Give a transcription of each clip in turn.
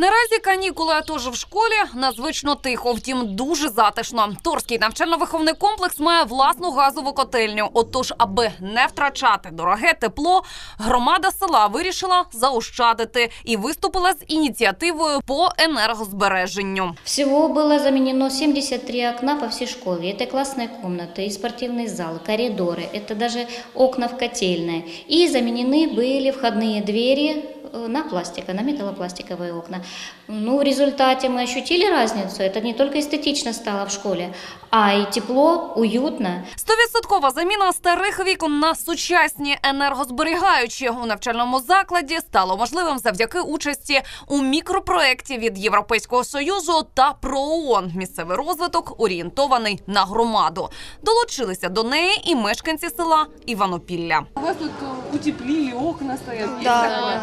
Наразі канікули, тож в школі надзвично тихо, втім дуже затишно. Торський навчально-виховний комплекс має власну газову котельню. Отож, аби не втрачати дороге тепло, громада села вирішила заощадити і виступила з ініціативою по енергозбереженню. Всего было заменено 73 окна по всей школе. Это классные комнаты, и спортивный зал, коридоры, это даже окна в котельной. И заменены были входные двери э, на пластика, на металлопластиковые окна. Ну, в результате мы ощутили разницу. Это не только эстетично стало в школе, а и тепло, уютно. Стовідсоткова заміна старих вікон на сучасні енергозберігаючі у навчальному закладі стало можливим завдяки участі у мікропроекті від Європейського союзу та ПРООН. Місцевий розвиток орієнтований на громаду. Долучилися до неї і мешканці села Іванопілля. У вас тут э, утеплили, окна стоят. Есть Да, такое?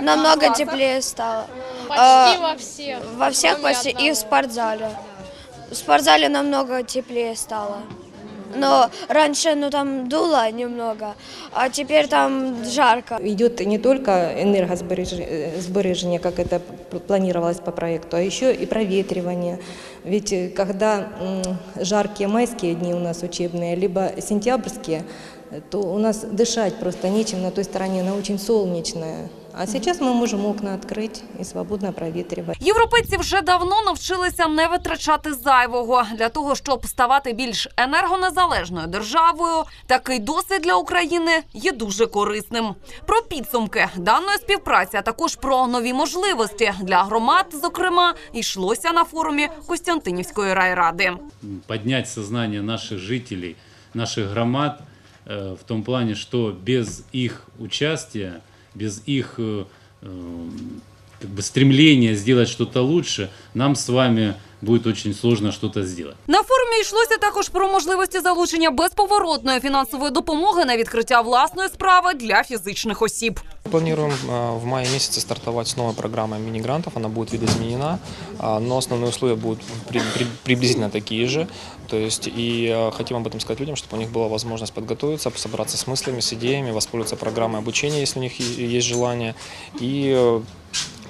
Намного классах? теплее стало. Почти А, во всех. Во всех кроме почти и в спортзале. В спортзале намного теплее стало. Но раньше, ну там дуло немного, а теперь там жарко. Идет не только энергосбережение, как это планировалось по проекту, а еще и проветривание. Ведь э, когда жаркие майские дни у нас учебные, либо сентябрьские, э, то у нас дышать просто нечем на той стороне, она очень солнечная. А сейчас мы можем окна открыть и свободно проветривать. Європейці вже давно навчилися не витрачати зайвого для того, щоб ставати більш енергонезалежною державою. Такий досвід для України є дуже корисним. Про підсумки даної співпраці, а також про нові можливості для громад, зокрема, йшлося на форумі Костянтинівської райради. поднять сознание наших жителей, наших громад э, в том плане, что без их участия, без их э, э, как бы стремления сделать что-то лучше, нам с вами будет очень сложно что-то сделать. На форумі йшлося також про можливості залучення безповоротної фінансової допомоги на відкриття власної справи для фізичних осіб. Планируем э, в мае месяце стартовать с новой программой мини-грантов. Она будет видоизменена, а, но основные условия будут при- при- приблизительно такие же. То есть и э, хотим об этом сказать людям, чтобы у них была возможность подготовиться, собраться с мыслями, с идеями, воспользоваться программой обучения, если у них есть желание, и э,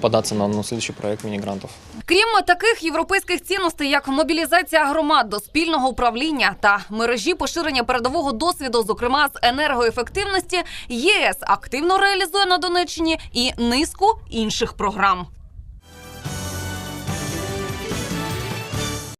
податься на, на следующий проект мини-грантов. Крім таких європейських цінностей, як мобілізація громад до спільного управління та мережі поширення передового досвіду, зокрема з енергоефективності, ЄС активно реалізує на Донеччині і низку інших програм.